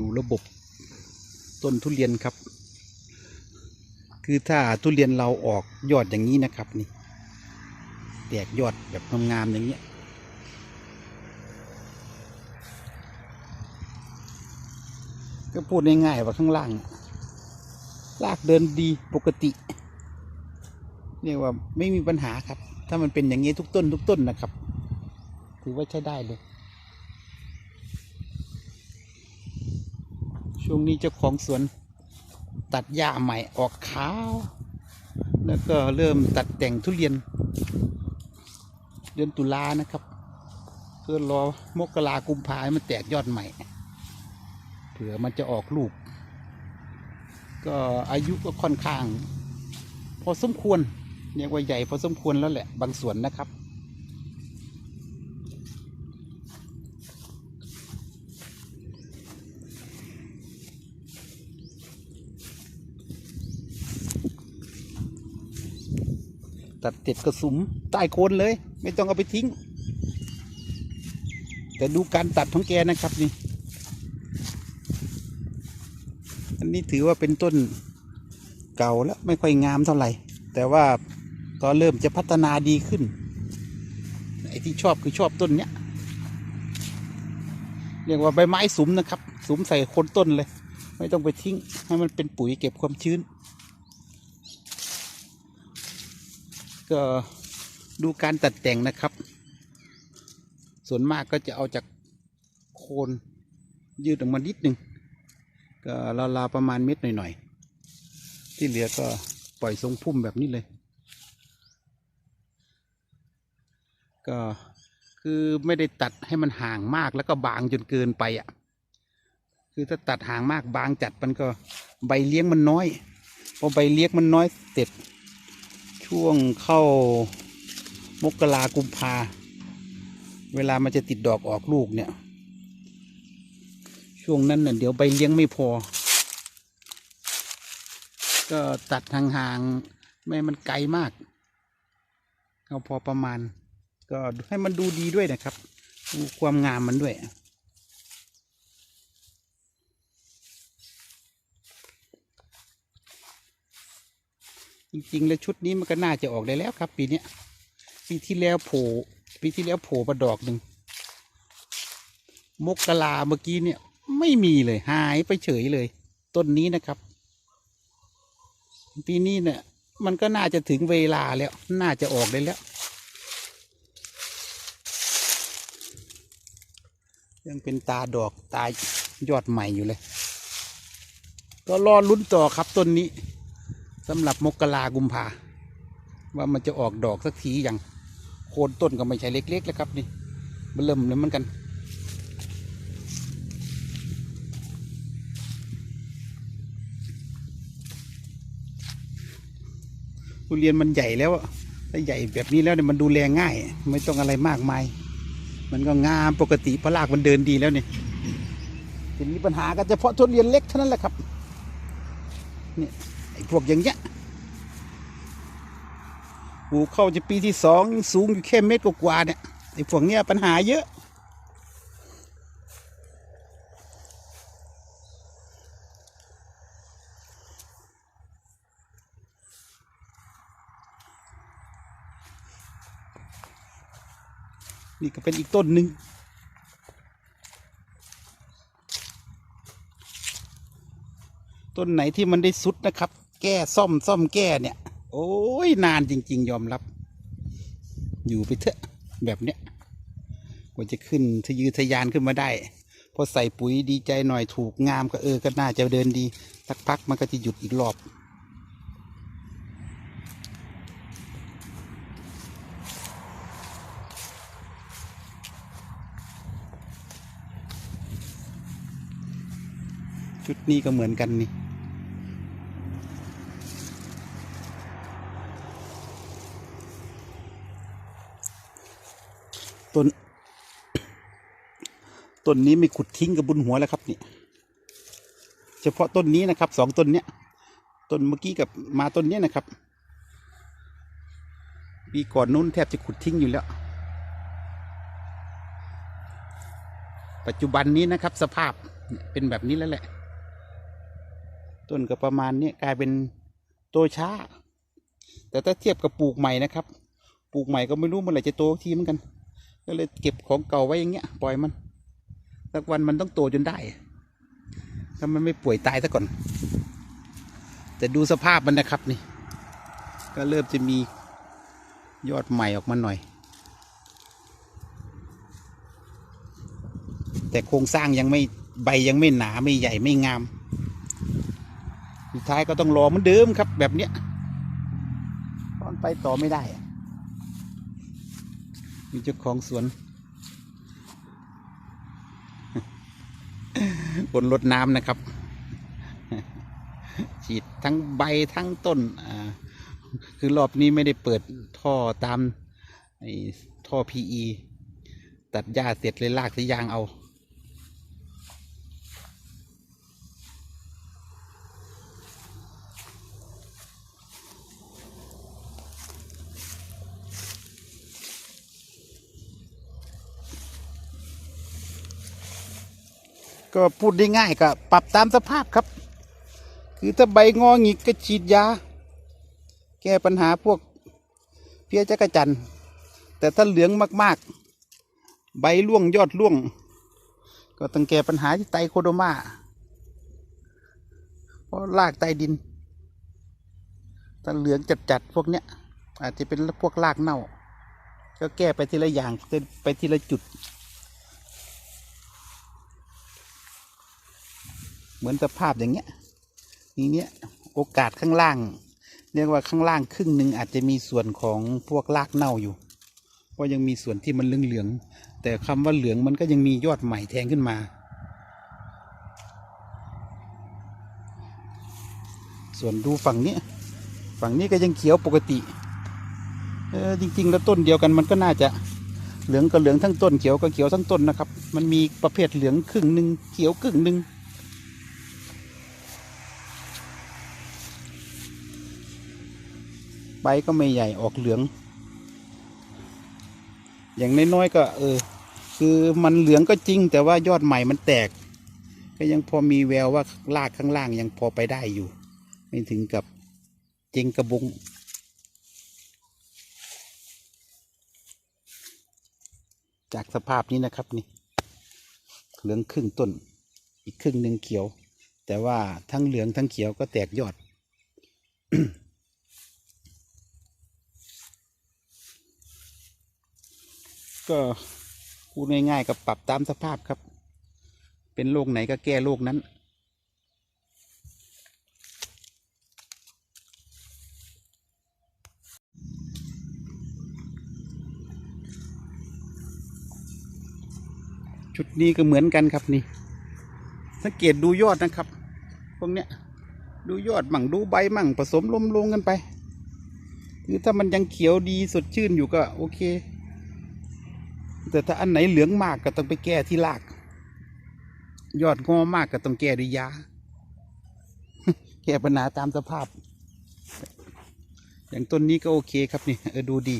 ดูระบบต้นทุเรียนครับ คือถ้าทุเรียนเราออกยอดอย่างนี้นะครับนี่แตกยอดแบบงามๆอย่างเงี้ยก็พูดง่ายๆว่าข้างล่างลากเดินดีปกติเรียกว่าไม่มีปัญหาครับ ถ้ามันเป็นอย่างนี้ทุกต้นทุกต้นนะครับ ถือว่าใช้ได้เลย ช่วงนี้เจ้าของสวนตัดหญ้าใหม่ออกขาว แล้วก็เริ่มตัดแต่งทุเรียน เดือนตุลานะครับเพื่อรอมกรากุมภาให้มันแตกยอดใหม่ เผื่อมันจะออกลูก ก็อายุก็ค่อนข้าง พอสมควรเรียกว่าใหญ่พอสมควรแล้วแหละบางส่วนนะครับ ตัดเด็ดกระสุมใต้โคนเลย ไม่ต้องเอาไปทิ้ง แต่ดูการตัดของแกนะครับนี่ อันนี้ถือว่าเป็นต้นเก่าแล้วไม่ค่อยงามเท่าไหร่ แต่ว่าก็เริ่มจะพัฒนาดีขึ้น ไอ้ที่ชอบคือชอบต้นเนี้ยเรียกว่าใบไม้สุมนะครับ สุมใส่โคนต้นเลย ไม่ต้องไปทิ้ง ให้มันเป็นปุ๋ยเก็บความชื้น ก็ดูการตัดแต่งนะครับ ส่วนมากก็จะเอาจากโคนยืดออกมานิดหนึ่งก็ราวๆประมาณเม็ดหน่อยๆ ที่เหลือก็ปล่อยทรงพุ่มแบบนี้เลย ก็คือไม่ได้ตัดให้มันห่างมากแล้วก็บางจนเกินไปอะ คือถ้าตัดห่างมากบางจัดมันก็ใบเลี้ยงมันน้อย พอใบเลี้ยงมันน้อยเสร็จ ช่วงเข้ามกรากุมภาเวลามันจะติดดอกออกลูกเนี่ย ช่วงนั้นน่ะเดี๋ยวใบเลี้ยงไม่พอ ก็ตัดห่างๆไม่มันไกลมากเอาพอประมาณ ก็ให้มันดูดีด้วยนะครับ ดูความงามมันด้วย จริงๆ แล้วชุดนี้มันก็น่าจะออกได้แล้วครับ ปีเนี้ยปีที่แล้วโผล่ปีที่แล้วโผล่มาดอกหนึ่งมกลาเมื่อกี้เนี่ย ไม่มีเลยหายไปเฉยเลย ต้นนี้นะครับ ปีนี้เนี่ย มันก็น่าจะถึงเวลาแล้ว น่าจะออกได้แล้วยังเป็นตาดอกตายอดใหม่อยู่เลย ก็รอลุ้นต่อครับต้นนี้ สำหรับมกรากุมภาว่ามันจะออกดอกสักทีอย่างโคนต้นก็ไม่ใช่เล็กๆแล้วครับนี่มันเริ่มเลยเหมือนกัน ทุเรียนมันใหญ่แล้วถ้าใหญ่แบบนี้แล้วเนี่ยมันดูแลง่าย ไม่ต้องอะไรมากมาย มันก็งามปกติเพราะรากมันเดินดีแล้วเนี่ยทีนี้ปัญหาก็เฉพาะทุเรียนเล็กเท่านั้นแหละครับเนี่ย พวกอย่างเงี้ยปลูกเข้าจะปีที่สองสูงอยู่แค่เมตรกว่าๆเนี่ยไอ้พวกเนี้ยปัญหาเยอะนี่ก็เป็นอีกต้นหนึ่งต้นไหนที่มันได้สุดนะครับ แก้ซ่อมซ่อมแก้เนี่ย โอ้ยนานจริง ๆ ยอมรับ อยู่ไปเถอะแบบเนี้ยกว่าจะขึ้นทะยือทะยานขึ้นมาได้พอใส่ปุ๋ยดีใจหน่อยถูกงามก็เออก็น่าจะเดินดี สักพักมันก็จะหยุดอีกรอบชุดนี้ก็เหมือนกันนี่ ต้นนี้ไม่ขุดทิ้งกับบุญหัวแล้วครับนี่เฉพาะต้นนี้นะครับสองต้นเนี้ยต้นเมื่อกี้กับมาต้นเนี้ยนะครับปีก่อนนู้นแทบจะขุดทิ้งอยู่แล้ว ปัจจุบันนี้นะครับ สภาพเป็นแบบนี้แล้วแหละ ต้นก็ประมาณเนี้ยกลายเป็นโตช้า แต่ถ้าเทียบกับปลูกใหม่นะครับ ปลูกใหม่ก็ไม่รู้เมื่อไหร่จะโตทีเหมือนกัน ก็เลยเก็บของเก่าไว้อย่างเงี้ยปล่อยมัน สักวันมันต้องโตจนได้ ถ้ามันไม่ป่วยตายซะก่อน แต่ดูสภาพมันนะครับนี่ ก็เริ่มจะมียอดใหม่ออกมาหน่อย แต่โครงสร้างยังไม่ใบยังไม่หนาไม่ใหญ่ไม่งาม สุดท้ายก็ต้องรอเหมือนเดิมครับแบบเนี้ยตอนไปต่อไม่ได้มีเจ้าของสวน บนรดน้ำนะครับ ฉีดทั้งใบทั้งต้นอ่าคือรอบนี้ไม่ได้เปิดท่อตามไอ้ท่อ PE ตัดหญ้าเสร็จเลยลากสายยางเอา ก็พูดได้ง่ายก็ปรับตามสภาพครับ คือถ้าใบงอหงิกก็ฉีดยา แก้ปัญหาพวกเพี้ยจักรจันแต่ถ้าเหลืองมากๆ ใบร่วงยอดร่วง ก็ต้องแก้ปัญหาที่ไตโคโดมาเพราะรากใต้ดินถ้าเหลืองจัดๆพวกเนี้ยอาจจะเป็นพวกรากเน่า ก็แก้ไปทีละอย่างไปทีละจุด เหมือนสภาพอย่างเงี้ยทีเนี้ยโอกาสข้างล่าง เรียกว่าข้างล่างครึ่งหนึ่งอาจจะมีส่วนของพวกรากเน่าอยู่เพราะยังมีส่วนที่มันเหลืองๆแต่คำว่าเหลืองมันก็ยังมียอดใหม่แทงขึ้นมา ส่วนดูฝั่งนี้ ฝั่งนี้ก็ยังเขียวปกติเออจริง ๆ แล้วต้นเดียวกันมันก็น่าจะเหลืองก็เหลืองทั้งต้นเขียวก็เขียวทั้งต้นนะครับ มันมีประเภทเหลืองครึ่งหนึ่งเขียวครึ่งหนึ่ง ใบก็ไม่ใหญ่ออกเหลือง อย่างน้อยๆก็ เออ คือมันเหลืองก็จริง แต่ว่ายอดใหม่มันแตก ก็ยังพอมีแววว่ารากข้างล่างยังพอไปได้อยู่ ไม่ถึงกับเจงกระบุงจากสภาพนี้นะครับนี่เหลืองครึ่งต้น อีกครึ่งหนึ่งเขียว แต่ว่าทั้งเหลืองทั้งเขียวก็แตกยอด ก็พูดง่ายๆก็ปรับตามสภาพครับ เป็นโรคไหนก็แก้โรคนั้น ชุดนี้ก็เหมือนกันครับนี่ สังเกตดูยอดนะครับ พวกเนี้ยดูยอดมั่งดูใบมั่งผสมลมลงกันไป คือถ้ามันยังเขียวดีสดชื่นอยู่ก็โอเค แต่ถ้าอันไหนเหลืองมากก็ต้องไปแก้ที่ราก ยอดงอมากก็ต้องแก้ด้วยยา แก้ปัญหาตามสภาพ อย่างต้นนี้ก็โอเคครับนี่เออดูดี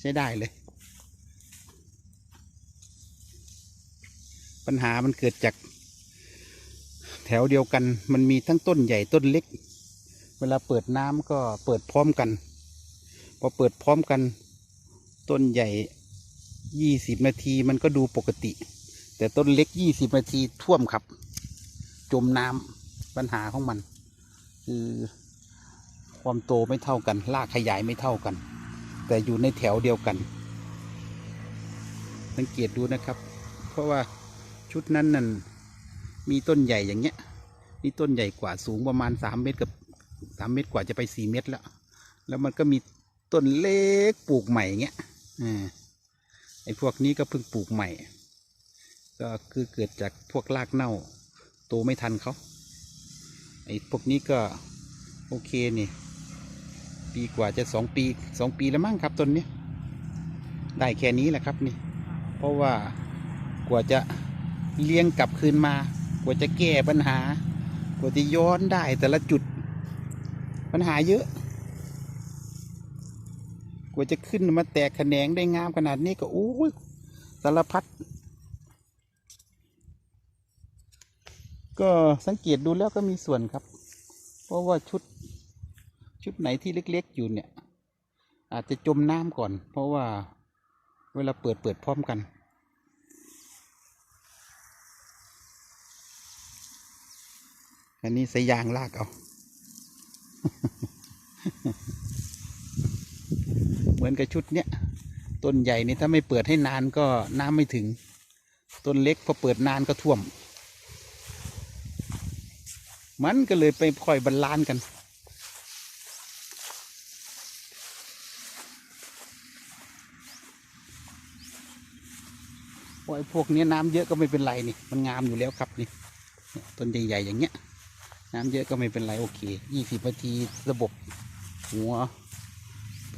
ใช้ได้เลย ปัญหามันเกิดจาก แถวเดียวกัน มันมีทั้งต้นใหญ่ต้นเล็ก เวลาเปิดน้ำก็เปิดพร้อมกัน พอเปิดพร้อมกัน ต้นใหญ่ ยี่สิบนาทีมันก็ดูปกติ แต่ต้นเล็กยี่สิบนาทีท่วมครับ จมน้ำปัญหาของมัน คือความโตไม่เท่ากันรากขยายไม่เท่ากัน แต่อยู่ในแถวเดียวกัน สังเกตดูนะครับ เพราะว่าชุดนั้นนั่นมีต้นใหญ่อย่างเงี้ยนี่ต้นใหญ่กว่าสูงประมาณสามเมตรกับสามเมตรกว่าจะไปสี่เมตรแล้ว แล้วมันก็มีต้นเล็กปลูกใหม่เงี้ยอ่า อ้พวกนี้ก็เพิ่งปลูกใหม่ ก็คือเกิดจากพวกรากเน่า โตไม่ทันเขาไอ้พวกนี้ก็โอเคนี่ปีกว่าจะสองปีสองปีแล้วมั้งครับต้นนี้ ได้แค่นี้แหละครับนี่ เพราะว่ากว่าจะเลี้ยงกลับคืนมา กว่าจะแก้ปัญหากว่าจะย้อนได้แต่ละจุดปัญหาเยอะ ว่าจะขึ้นมาแตกแขนงได้งามขนาดนี้ก็โอ้ยสารพัด ก็สังเกตดูแล้วก็มีส่วนครับ เพราะว่าชุดชุดไหนที่เล็ก ๆ อยู่เนี่ย อาจจะจมน้ำก่อน เพราะว่าเวลาเปิดเปิดพร้อมกัน อันนี้ใส่ยางลากเอา มือนกับชุดเนี้ยต้นใหญ่นี่ถ้าไม่เปิดให้นานก็น้ำไม่ถึง ต้นเล็กพอเปิดนานก็ท่วม มันก็เลยไปคอยบรรลานกันพวกไอ้พวกนี้น้ำเยอะก็ไม่เป็นไรนี่ มันงามอยู่แล้วครับนี่ต้นใหญ่ๆอย่างเงี้ย น้ำเยอะก็ไม่เป็นไรโอเคยี่สิบนาทีระบบหัว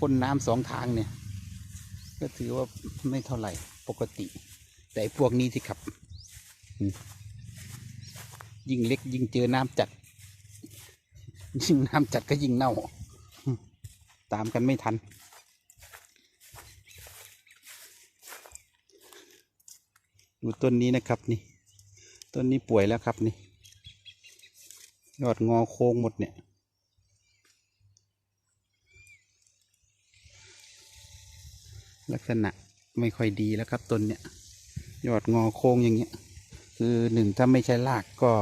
พ่นน้ำสองทางเนี่ย ก็ถือว่าไม่เท่าไหร่ปกติ แต่พวกนี้ที่ขับ ยิ่งเล็กยิ่งเจอน้ำจัด ยิ่งน้ำจัดก็ยิ่งเน่า ตามกันไม่ทันดูต้นนี้นะครับนี่ ต้นนี้ป่วยแล้วครับนี่ ยอดงอโค้งหมดเนี่ย ลักษณะไม่ค่อยดีแล้วครับต้นเนี่ยยอดงอโค้งอย่างเงี้ย คือหนึ่งถ้าไม่ใช่รากก็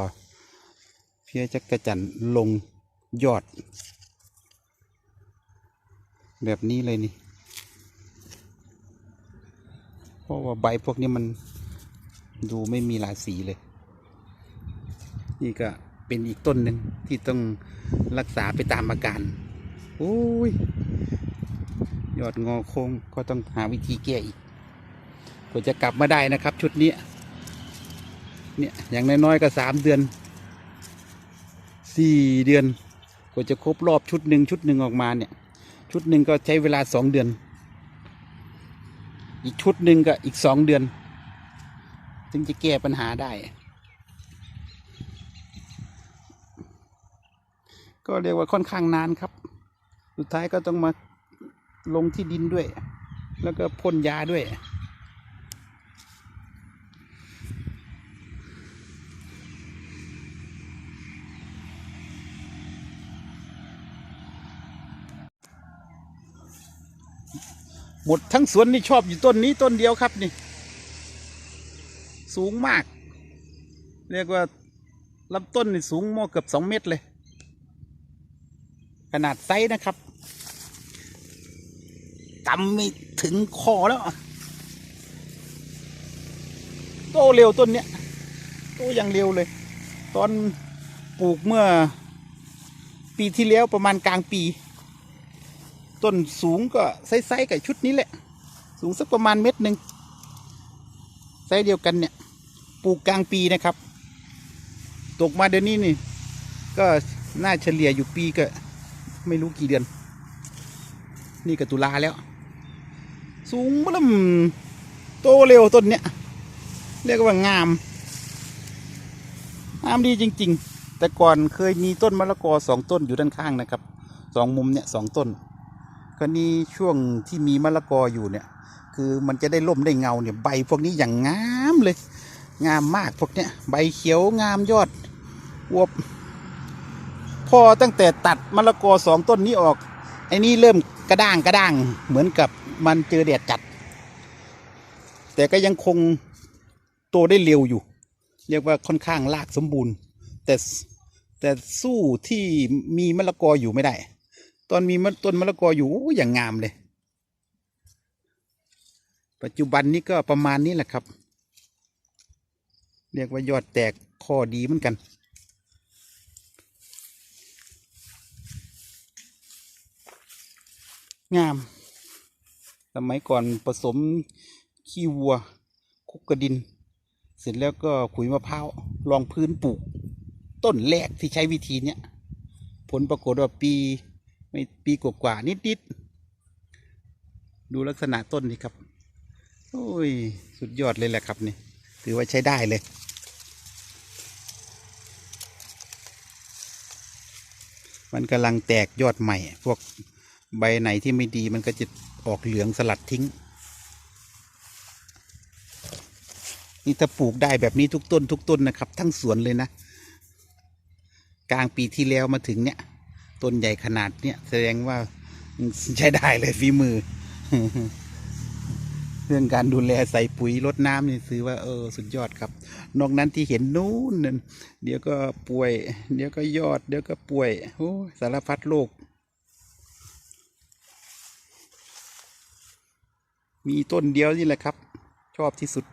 เพี้ยจักระจันลงยอด แบบนี้เลยนี่ เพราะว่าใบพวกนี้มันดูไม่มีหลายสีเลย นี่ก็เป็นอีกต้นหนึ่งที่ต้องรักษาไปตามอาการ โอ้ย ยอดงอโค้งก็ต้องหาวิธีแก้อีกกว่าจะกลับมาได้นะครับ ชุดนี้เนี่ยอย่างน้อยๆก็สามเดือนสี่เดือนกว่าจะครบรอบชุดหนึ่งชุดหนึ่งออกมาเนี่ย ชุดหนึ่งก็ใช้เวลาสองเดือน อีกชุดหนึ่งก็อีกสองเดือนถึงจะแก้ปัญหาได้ ก็เรียกว่าค่อนข้างนานครับ สุดท้ายก็ต้องมา ลงที่ดินด้วย แล้วก็พ่นยาด้วย หมดทั้งสวนนี่ชอบอยู่ต้นนี้ต้นเดียวครับนี่ สูงมาก เรียกว่าลำต้นนี่สูงมากเกือบสองเมตรเลย ขนาดไซส์นะครับ กำไม่ถึงคอแล้ว โตเร็วต้นเนี้ย โตอย่างเร็วเลย ตอนปลูกเมื่อ ปีที่แล้วประมาณกลางปี ต้นสูงก็ไซส์ๆกับชุดนี้แหละ สูงสักประมาณเม็ดหนึ่งไซส์เดียวกันเนี่ย ปลูกกลางปีนะครับ ตกมาเดือนนี้นี่ ก็น่าเฉลี่ยอยู่ปีก็ไม่รู้กี่เดือน นี่ก็ตุลาแล้ว สูงมั่มโตเร็วต้นเนี้ยเรียกว่างาม งามดีจริง ๆ แต่ก่อนเคยมีต้นมะละกอสองต้นอยู่ด้านข้างนะครับสองมุมเนี่ยสองต้นก็นี่ช่วงที่มีมะละกออยู่เนี่ย คือมันจะได้ร่มได้เงาเนี่ยใบพวกนี้อย่างงามเลย งามมากพวกเนี้ยใบเขียวงามยอดอวบพอตั้งแต่ตัดมะละกอสองต้นนี้ออกไอ้นี่เริ่ม กระด้างกระด้างเหมือนกับมันเจอแดดจัด แต่ก็ยังคงโตได้เร็วอยู่ เรียกว่าค่อนข้างรากสมบูรณ์ แต่แต่สู้ที่มีมะละกออยู่ไม่ได้ ตอนมีต้นมะละกออยู่โอ้อย่างงามเลย ปัจจุบันนี้ก็ประมาณนี้แหละครับ เรียกว่ายอดแตกข้อดีเหมือนกัน งาม สมัยก่อนผสมขี้วัว คุกกระดิน เสร็จแล้วก็ขุยมะพร้าวรองพื้นปลูก ต้นแรกที่ใช้วิธีเนี้ยผลปรากฏว่าปีไม่ปีกว่าๆนิดๆดูลักษณะต้นนี่ครับ โอ้ย สุดยอดเลยแหละครับนี่ ถือว่าใช้ได้เลย มันกำลังแตกยอดใหม่ พวก ใบไหนที่ไม่ดีมันก็จะออกเหลืองสลัดทิ้ง นี่ถ้าปลูกได้แบบนี้ทุกต้น ทุกต้นนะครับ ทั้งสวนเลยนะ กลางปีที่แล้วมาถึงเนี่ยต้นใหญ่ขนาดเนี่ยแสดงว่าใช้ได้เลยฝีมือ เรื่องการดูแลใส่ปุ๋ยรดน้ำนี่ถือว่าเออสุดยอดครับ นอกนั้นที่เห็นนู้นนั่นเดี๋ยวก็ป่วย เดี๋ยวก็ยอด เดี๋ยวก็ป่วยโอ้สารพัดโรค มีต้นเดียวนี่แหละครับ ชอบที่สุด